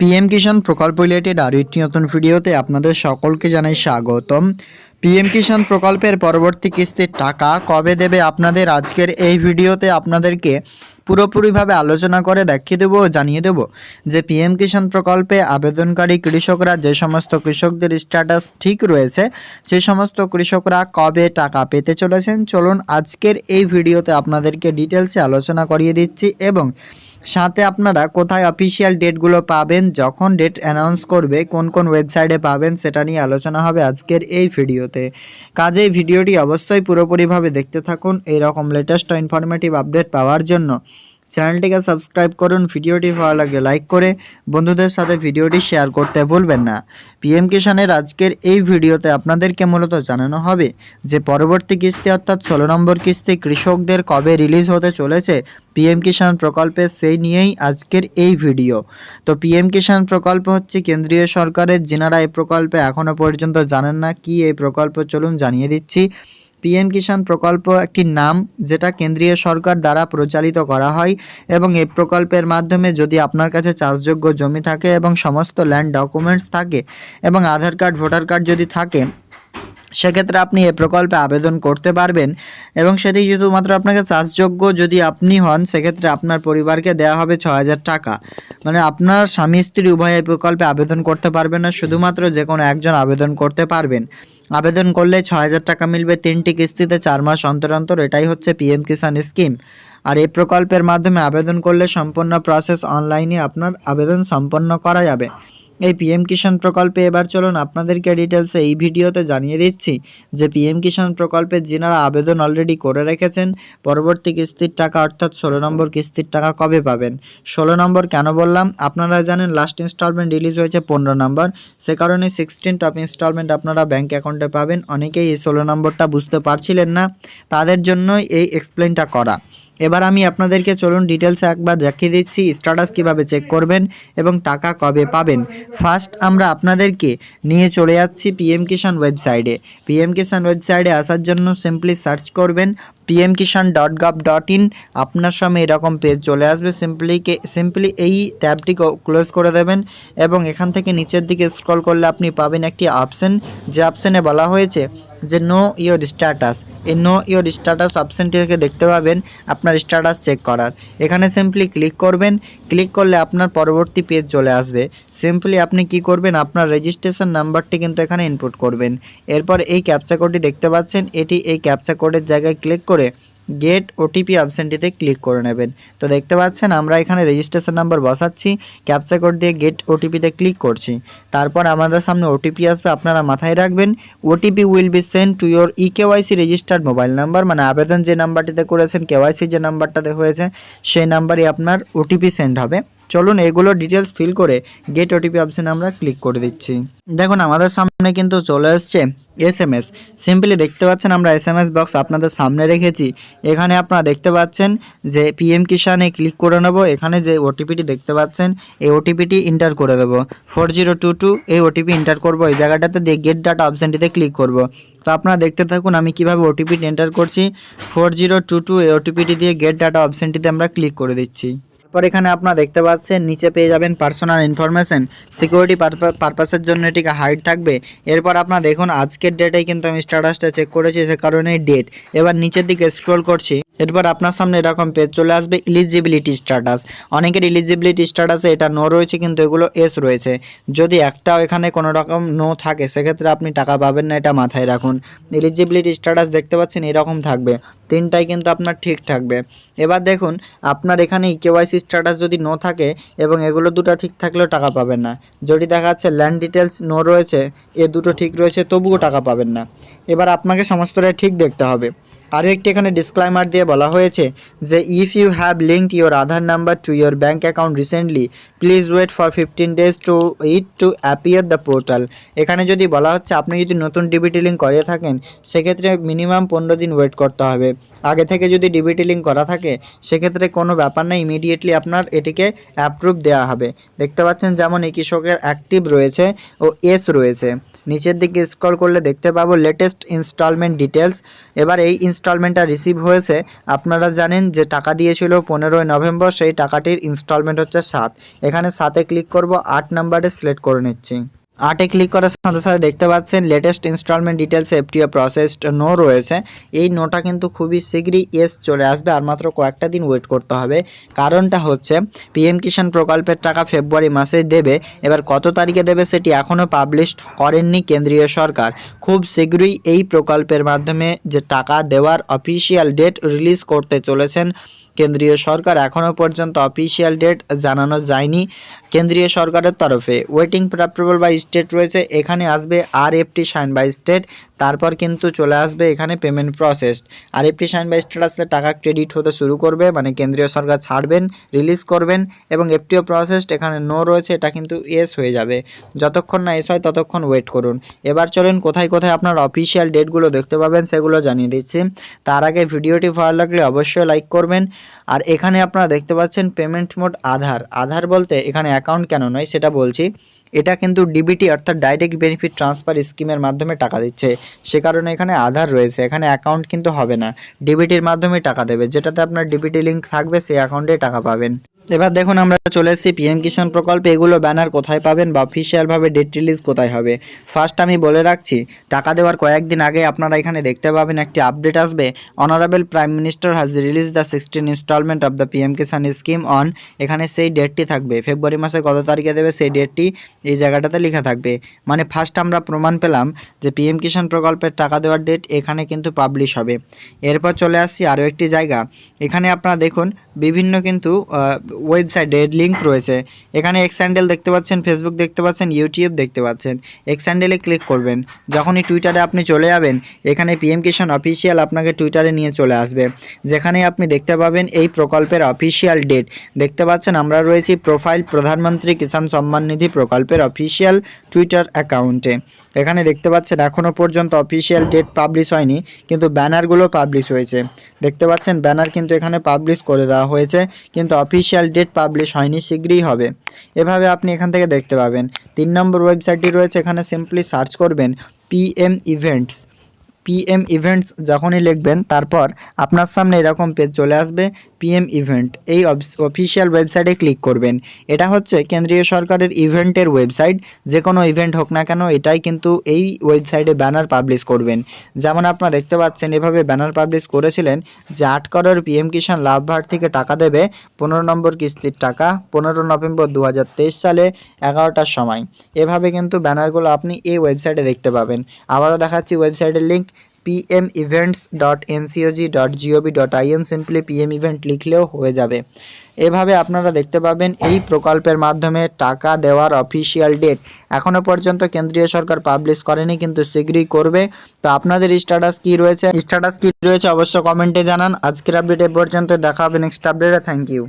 PM কিষাণ প্রকল্প related আরও একটি নতুন ভিডিওতে আপনাদের সকলকে জানাই স্বাগতম। পিএম কিষাণ প্রকল্পের পরবর্তী কিস্তির টাকা কবে দেবে আপনাদের আজকের এই ভিডিওতে আপনাদেরকে পুরোপুরিভাবে আলোচনা করে দেখিয়ে দেবো জানিয়ে দেবো যে পিএম কিষাণ প্রকল্পে আবেদনকারী কৃষকরা যে সমস্ত কৃষকদের স্ট্যাটাস ঠিক রয়েছে, সে সমস্ত কৃষকরা কবে টাকা পেতে চলেছেন, চলুন আজকের এই ভিডিওতে আপনাদেরকে ডিটেলসে আলোচনা করিয়ে দিচ্ছি এবং সাথে আপনারা কোথায় অফিসিয়াল ডেটগুলো পাবেন, যখন ডেট অ্যানাউন্স করবে, কোন কোন ওয়েবসাইটে পাবেন, সেটা নিয়ে আলোচনা হবে আজকের এই ভিডিওতে। কাজেই ভিডিওটি অবশ্যই পুরোপুরিভাবে দেখতে থাকুন, এইরকম লেটেস্ট ইনফরমেটিভ আপডেট পাওয়ার জন্য। চ্যানেলটিকে সাবস্ক্রাইব করুন, ভিডিওটি ভালো লাগলে লাইক করে বন্ধুদের সাথে ভিডিওটি শেয়ার করতে ভুলবেন না। পিএম কিষানের আজকের এই ভিডিওতে আপনাদেরকে মূলত জানানো হবে যে পরবর্তী কিস্তি অর্থাৎ ষোলো নম্বর কিস্তি কৃষকদের কবে রিলিজ হতে চলেছে, পিএম কিষাণ প্রকল্পে সেই নিয়েই আজকের এই ভিডিও। তো পিএম কিষাণ প্রকল্প হচ্ছে কেন্দ্রীয় সরকারের, যেনারা এই প্রকল্পে এখনও পর্যন্ত জানেন না কি এই প্রকল্প, চলুন জানিয়ে দিচ্ছি। পিএম কিষাণ প্রকল্প একটি নাম যেটা কেন্দ্রীয় সরকার দ্বারা প্রচালিত করা হয় এবং এই প্রকল্পের মাধ্যমে যদি আপনার কাছে চাষযোগ্য জমি থাকে এবং সমস্ত ল্যান্ড ডকুমেন্টস থাকে এবং আধার কার্ড ভোটার কার্ড যদি থাকে সেক্ষেত্রে আপনি এ প্রকল্পে আবেদন করতে পারবেন এবং সেটি শুধুমাত্র আপনাকে চাষযোগ্য যদি আপনি হন, সেক্ষেত্রে আপনার পরিবারকে দেওয়া হবে ছ হাজার টাকা। মানে আপনার স্বামী স্ত্রী উভয় এই প্রকল্পে আবেদন করতে পারবেন না, শুধুমাত্র যে কোনো একজন আবেদন করতে পারবেন। আবেদন করলে ছ হাজার টাকা মিলবে তিনটি কিস্তিতে চার মাস অন্তর অন্তর, এটাই হচ্ছে পিএম কিষাণ স্কিম। আর এই প্রকল্পের মাধ্যমে আবেদন করলে সম্পূর্ণ প্রসেস অনলাইনে আপনার আবেদন সম্পন্ন করা যাবে। এই পিএম কিষাণ প্রকল্পে এবার চলুন আপনাদেরকে ডিটেলসে এই ভিডিওতে জানিয়ে দিচ্ছি যে পিএম কিষাণ প্রকল্পে যিনারা আবেদন অলরেডি করে রেখেছেন, পরবর্তী কিস্তির টাকা অর্থাৎ ষোলো নম্বর কিস্তির টাকা কবে পাবেন? ষোলো নম্বর কেন বললাম? আপনারা জানেন লাস্ট ইনস্টলমেন্ট রিলিজ হয়েছে পনেরো নম্বর। সে কারণে সিক্সটিন টপ ইনস্টলমেন্ট আপনারা ব্যাঙ্ক অ্যাকাউন্টে পাবেন। অনেকেই এই ষোলো নম্বরটা বুঝতে পারছিলেন না। তাদের জন্যই এই এক্সপ্লেনটা করা। এবার আমি আপনাদেরকে চলুন ডিটেলসে একবার দেখিয়ে দিচ্ছি স্ট্যাটাস কীভাবে চেক করবেন এবং টাকা কবে পাবেন। ফার্স্ট আমরা আপনাদেরকে নিয়ে চলে যাচ্ছি পিএম কিষাণ ওয়েবসাইটে পিএম কিষাণ ওয়েবসাইটে আসার জন্য সিম্পলি সার্চ করবেন PM Kisan dot gov dot in আপনার সামনে এরকম পেজ চলে আসবে সিম্পলি সিম্পলি এই ট্যাবটি ক্লোজ করে দেবেন এবং এখান থেকে নিচের দিকে স্ক্রল করলে আপনি পাবেন একটি অপশন যে অপশনে বলা হয়েছে যে নো ইয়োর স্ট্যাটাস এই নো ইয়োর স্ট্যাটাস অপশানটি থেকে দেখতে পাবেন, আপনার স্ট্যাটাস চেক করার। এখানে সিম্পলি ক্লিক করবেন ক্লিক করলে আপনার পরবর্তী পেজ চলে আসবে। সিম্পলি আপনি কি করবেন, আপনার রেজিস্ট্রেশন নাম্বারটি কিন্তু এখানে ইনপুট করবেন। এরপর এই ক্যাপচা কোডটি দেখতে পাচ্ছেন, এটি এই ক্যাপচা কোডের জায়গায় ক্লিক করে গেট ওটিপি অপশানটিতে ক্লিক করে নেবেন। তো দেখতে পাচ্ছেন, আমরা এখানে রেজিস্ট্রেশন নাম্বার বসাচ্ছি ক্যাপচা কোড দিয়ে গেট ওটিপিতে ক্লিক করছি। তারপর আমাদের সামনে ওটিপি আসবে, আপনারা মাথায় রাখবেন OTP will be send to your e KYC registered mobile number মানে আবেদন যে নাম্বারটিতে করেছেন কেওয়াইসি যে নাম্বারটাতে হয়েছে, সেই নাম্বারই আপনার ওটিপি সেন্ড হবে। চলুন এগুলো ডিটেলস ফিল করে গেট ওটিপি অপশানে আমরা ক্লিক করে দিচ্ছি। দেখুন, আমাদের সামনে কিন্তু চলে এসছে এস এম এস সিম্পলি দেখতে পাচ্ছেন, আমরা এস এম এস বক্স আপনাদের সামনে রেখেছি। এখানে আপনারা দেখতে পাচ্ছেন যে পি পিএম কিষানে ক্লিক করে নেব। এখানে যে ওটিপিটি দেখতে পাচ্ছেন, এই ওটিপিটি ইন্টার করে দেবো। ফোর জিরো টু টু এই ওটিপি ইন্টার করব। এই জায়গাটাতে দিয়ে গেট ডাটা অপশানটিতে ক্লিক করব। তো আপনারা দেখতে থাকুন, আমি কীভাবে ওটিপিটি এন্টার করছি। ফোর জিরো টু টু এই ওটিপিটি দিয়ে গেট ডাটা অপশানটিতে আমরা ক্লিক করে দিচ্ছি। তারপর এখানে আপনারা দেখতে পাচ্ছেন, নিচে পেয়ে যাবেন পার্সোনাল ইনফরমেশন সিকিউরিটি পারপাসের জন্য এটিকে হাইড থাকবে। এরপর আপনারা দেখুন, আজকের ডেটেই কিন্তু আমি স্ট্যাটাসটা চেক করেছি, সে কারণেই ডেট এবার নিচের দিকে স্ক্রল করছি। এরপর আপনার সামনে এরকম পেজ চলে আসবে ইলিজিবিলিটি স্ট্যাটাস অনেকের ইলিজিবিলিটি স্ট্যাটাসে এটা নো রয়েছে, কিন্তু এগুলো এস রয়েছে। যদি একটাও এখানে কোনো রকম নো থাকে, সেক্ষেত্রে আপনি টাকা পাবেন না, এটা মাথায় রাখুন। ইলিজিবিলিটি স্ট্যাটাস দেখতে পাচ্ছেন, এরকম থাকবে। তিনটাই কিন্তু আপনার ঠিক থাকবে। এবার দেখুন, আপনার এখানে কেওয়াইসি স্ট্যাটাস যদি নো থাকে, এবং এগুলো দুটো ঠিক থাকলেও টাকা পাবেন না। যদি দেখা যাচ্ছে ল্যান্ড ডিটেলস নো রয়েছে, এ দুটো ঠিক রয়েছে, তবুও টাকা পাবেন না। এবার আপনাকে সমস্তটাই ঠিক দেখতে হবে। আরও একটি এখানে ডিসক্লাইমার দিয়ে বলা হয়েছে যে if you have linked your Aadhaar number to your bank account recently please wait for fifteen days to it to appear the portal এখানে যদি বলা হচ্ছে আপনি যদি নতুন ডিবিটি লিঙ্ক করে থাকেন, সেক্ষেত্রে মিনিমাম পনেরো দিন ওয়েট করতে হবে। আগে থেকে যদি ডিবিটি লিঙ্ক করা থাকে, সেক্ষেত্রে কোনো ব্যাপার না ইমিডিয়েটলি আপনার এটিকে অ্যাপ্রুভ দেওয়া হবে। দেখতে পাচ্ছেন যেমন এই কৃষকের অ্যাক্টিভ রয়েছে ও এস রয়েছে। নিচের দিকে স্ক্রল করলে দেখতে পাবো লেটেস্ট ইনস্টলমেন্ট ডিটেলস এবার এই ইনস্টলমেন্টটা রিসিভ হয়েছে। আপনারা জানেন যে টাকা দিয়েছিল পনেরোই নভেম্বর, সেই টাকাটির ইনস্টলমেন্ট হচ্ছে সাত। এখানে সাতে ক্লিক করব, আট নাম্বারে সিলেক্ট করে নিচ্ছি। আটে ক্লিক করার সাথে সাথে দেখতে পাচ্ছেন latest instalment details FTO processed no রয়েছে। এই নোটা কিন্তু খুবই শীঘ্রই এস চলে আসবে, আর মাত্র কয়েকটা দিন ওয়েট করতে হবে। কারণটা হচ্ছে পিএম কিষাণ প্রকল্পের টাকা ফেব্রুয়ারি মাসে দেবে, এবার কত তারিখে দেবে সেটি এখনও পাবলিশ করেননি কেন্দ্রীয় সরকার। খুব শীঘ্রই এই প্রকল্পের মাধ্যমে যে টাকা দেওয়ার অফিসিয়াল ডেট রিলিজ করতে চলেছেন, কেন্দ্রীয় সরকার এখনও পর্যন্ত অফিসিয়াল ডেট জানানো যায়নি কেন্দ্রীয় সরকারের তরফে। ওয়েটিং প্রাপ্টেবল বাই স্টেট রয়েছে, এখানে আসবে আর এফটি সাইন বাই স্টেট তারপর কিন্তু চলে আসবে এখানে পেমেন্ট প্রসেস আর এফটি সাইন বাই স্টেট আসলে টাকা ক্রেডিট হতে শুরু করবে মানে কেন্দ্রীয় সরকার ছাড়বেন রিলিজ করবেন এবং এফটিও প্রসেসড এখানে নো রয়েছে, এটা কিন্তু এস হয়ে যাবে। যতক্ষণ না এস হয় ততক্ষণ ওয়েট করুন। এবার চলেন কোথায় আপনার অফিসিয়াল ডেটগুলো দেখতে পাবেন, সেগুলো জানিয়ে দিচ্ছি। তার আগে ভিডিওটি ভালো লাগলে অবশ্যই লাইক করবেন। আর এখানে আপনারা দেখতে পাচ্ছেন পেমেন্ট মোড আধার। আধার বলতে এখানে অ্যাকাউন্ট কেন নয়, সেটা বলছি। এটা কিন্তু ডিবিটি অর্থাৎ ডাইরেক্ট বেনিফিট ট্রান্সফার স্কিমের মাধ্যমে টাকা দিচ্ছে। সে কারণে এখানে আধার রয়েছে, এখানে অ্যাকাউন্ট কিন্তু হবে না। ডিবিটির মাধ্যমে টাকা দেবে, যেটাতে আপনার ডিবিটি লিঙ্ক থাকবে, সেই অ্যাকাউন্টে টাকা পাবেন। এবার দেখুন আমরা চলে এসেছি পিএম কিষাণ প্রকল্পে। এগুলো ব্যানার কোথায় পাবেন বা অফিসিয়ালভাবে ডেট রিলিজ কোথায় হবে? ফার্স্ট আমি বলে রাখছি, টাকা দেওয়ার কয়েকদিন আগে আপনারা এখানে দেখতে পাবেন একটি আপডেট আসবে। Honourable prime minister has release the sixteen instalment of the PM Kisan scheme on এখানে সেই ডেটটি থাকবে। ফেব্রুয়ারি মাসের কত তারিখে দেবে সেই ডেটটি এই জায়গাটাতে লেখা থাকবে। মানে ফার্স্ট আমরা প্রমাণ পেলাম যে পিএম কিষাণ প্রকল্পের টাকা দেওয়ার ডেট এখানে কিন্তু পাবলিশ হবে। এরপর চলে আসছি আরও একটি জায়গা। এখানে আপনারা দেখুন, বিভিন্ন কিন্তু ওয়েবসাইটের লিঙ্ক রয়েছে। এখানে এক্স হ্যান্ডেল দেখতে পাচ্ছেন ফেসবুক দেখতে পাচ্ছেন ইউটিউব দেখতে পাচ্ছেন। এক্স হ্যান্ডেলে ক্লিক করবেন। যখনই টুইটারে আপনি চলে যাবেন, এখানে পিএম কিষাণ অফিসিয়াল আপনাকে টুইটারে নিয়ে চলে আসবে। যেখানে আপনি দেখতে পাবেন এই প্রকল্পের অফিসিয়াল ডেট দেখতে পাচ্ছেন, আমরা রয়েছি প্রোফাইল প্রধানমন্ত্রী কিষাণ সম্মান নিধি প্রকল্পের অফিসিয়াল টুইটার অ্যাকাউন্টে এখানে দেখতে পাচ্ছেন এখনও পর্যন্ত অফিসিয়াল ডেট পাবলিশ হয়নি, কিন্তু ব্যানারগুলো পাবলিশ হয়েছে। দেখতে পাচ্ছেন, ব্যানার কিন্তু এখানে পাবলিশ করে দেওয়া হয়েছে, কিন্তু অফিসিয়াল ডেট পাবলিশ হয়নি, শীঘ্রই হবে। এভাবে আপনি এখান থেকে দেখতে পাবেন। তিন নম্বর ওয়েবসাইটটি রয়েছে, এখানে সিম্পলি সার্চ করবেন পিএম ইভেন্টস পিএম ইভেন্টস যখনই লিখবেন, তারপর আপনার সামনে এরকম পেজ চলে আসবে পিএম ইভেন্ট এই অফিসিয়াল ওয়েবসাইটে ক্লিক করবেন। এটা হচ্ছে কেন্দ্রীয় সরকারের ইভেন্টের ওয়েবসাইট যে কোনো ইভেন্ট হোক না কেন, এটাই কিন্তু এই ওয়েবসাইটে ব্যানার পাবলিশ করবেন। যেমন আপনারা দেখতে পাচ্ছেন, এভাবে ব্যানার পাবলিশ করেছিলেন যে আট করোড় পিএম কিষাণ লাভভার থেকে টাকা দেবে পনেরো নম্বর কিস্তির টাকা, পনেরো নভেম্বর দু হাজার তেইশ সালে, এগারোটার সময়। এভাবে কিন্তু ব্যানারগুলো আপনি এই ওয়েবসাইটে দেখতে পাবেন। আবারও দেখাচ্ছি ওয়েবসাইটের link PM events dot NCOG dot GOV dot IN simply PM event লিখলেও হয়ে যাবে। এভাবে আপনারা দেখতে পাবেন এই প্রকল্পের মাধ্যমে টাকা দেওয়ার অফিসিয়াল ডেট এখনও পর্যন্ত কেন্দ্রীয় সরকার পাবলিশ করেনি, কিন্তু শীঘ্রই করবে। তো আপনাদের স্ট্যাটাস কি রয়েছে? স্ট্যাটাস কি রয়েছে অবশ্য কমেন্টে জানান। আজকের আপডেট এ পর্যন্ত দেখা হবে নেক্সট আপডেটে থ্যাংক ইউ